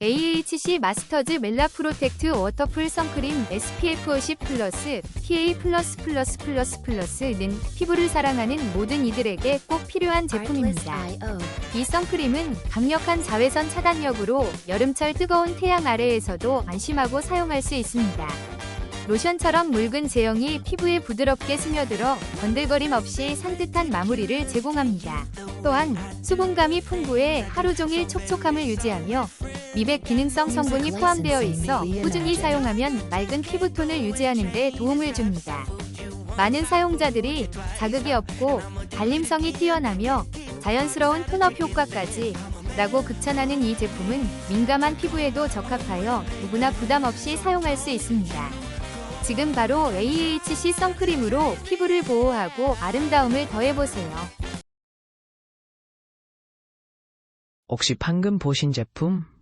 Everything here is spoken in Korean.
AHC 마스터즈 멜라 프로텍트 워터풀 선크림 SPF 50 플러스 PA 플러스 플러스 플러스 플러스는 피부를 사랑하는 모든 이들에게 꼭 필요한 제품입니다. 이 선크림은 강력한 자외선 차단력으로 여름철 뜨거운 태양 아래에서도 안심하고 사용할 수 있습니다. 로션처럼 묽은 제형이 피부에 부드럽게 스며들어 건들거림 없이 산뜻한 마무리를 제공합니다. 또한 수분감이 풍부해 하루 종일 촉촉함을 유지하며 미백 기능성 성분이 포함되어 있어 꾸준히 사용하면 맑은 피부톤을 유지하는 데 도움을 줍니다. 많은 사용자들이 자극이 없고 발림성이 뛰어나며 자연스러운 톤업 효과까지 라고 극찬하는 이 제품은 민감한 피부에도 적합하여 누구나 부담 없이 사용할 수 있습니다. 지금 바로 AHC 선크림으로 피부를 보호하고 아름다움을 더해보세요. 혹시 방금 보신 제품